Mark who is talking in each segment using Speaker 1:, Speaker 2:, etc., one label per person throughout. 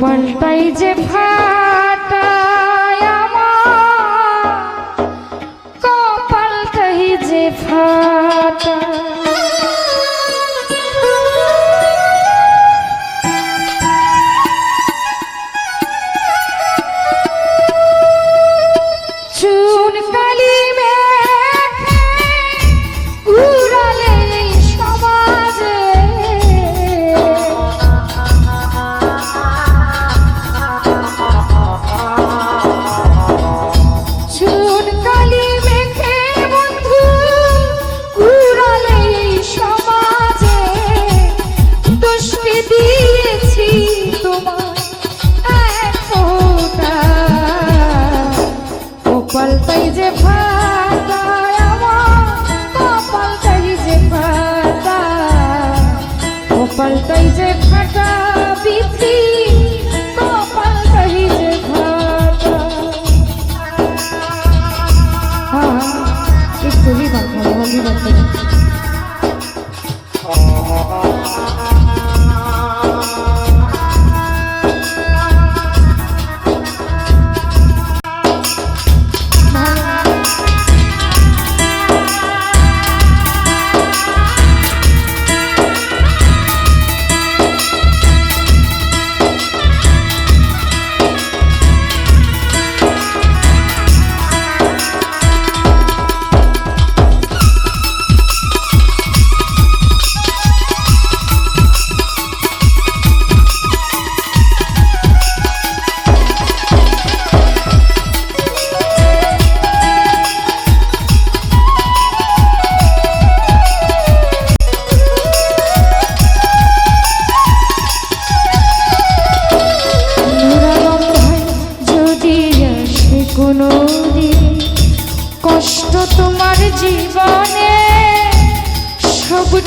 Speaker 1: মনটাই যে ফাটায় আমার। কপালটাই যে ফাটা। পাল্টাই যে ফাটা পৃথিবী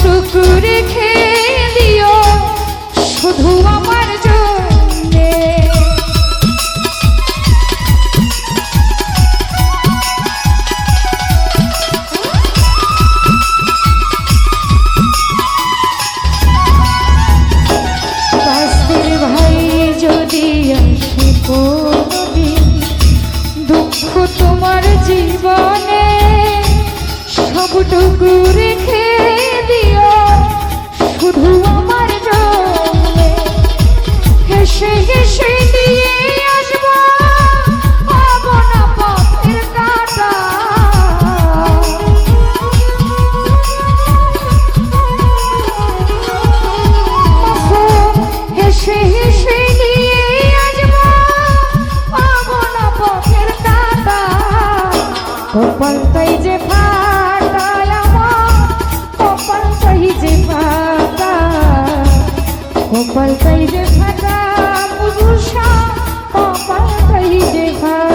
Speaker 1: টুকু রেখে কপালটাই যে ফাটা কপালটাই যে ফাটা কপালটাই যে ফাটা পুরুষা কপালটাই যে ফাটা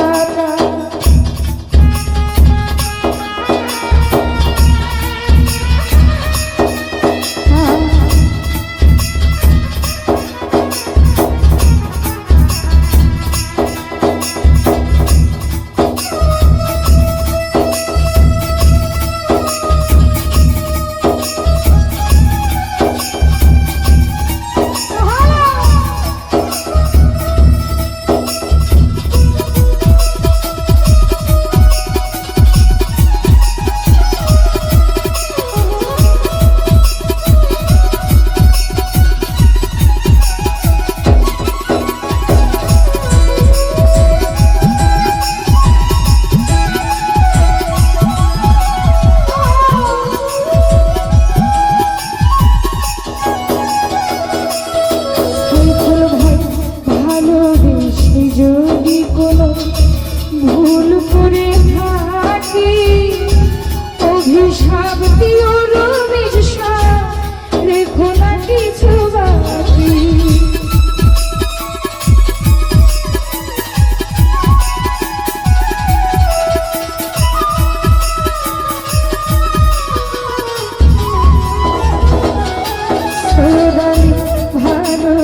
Speaker 1: ভালোবাসি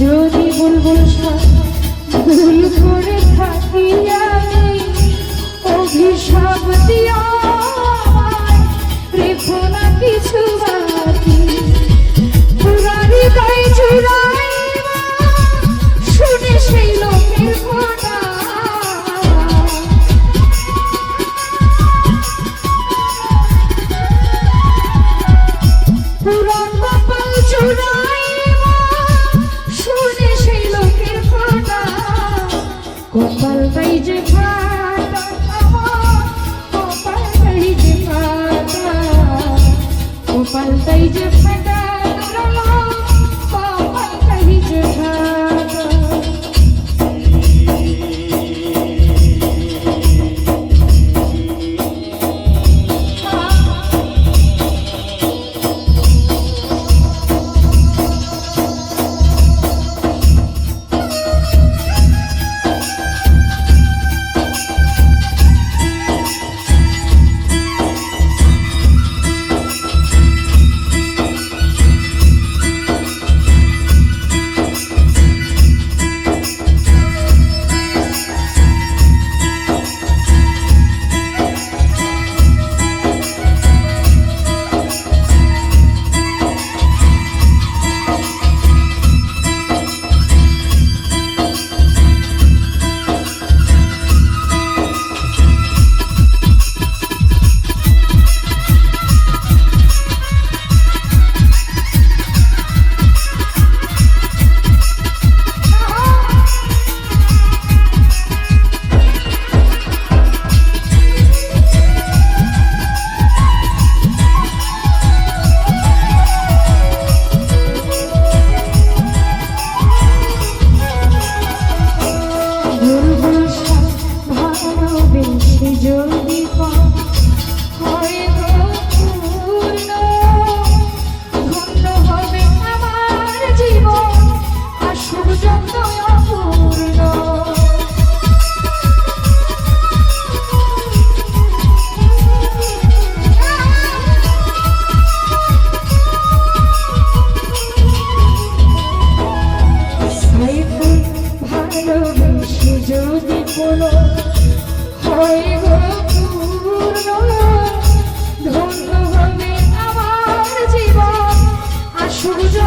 Speaker 1: যদি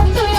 Speaker 1: Thank you.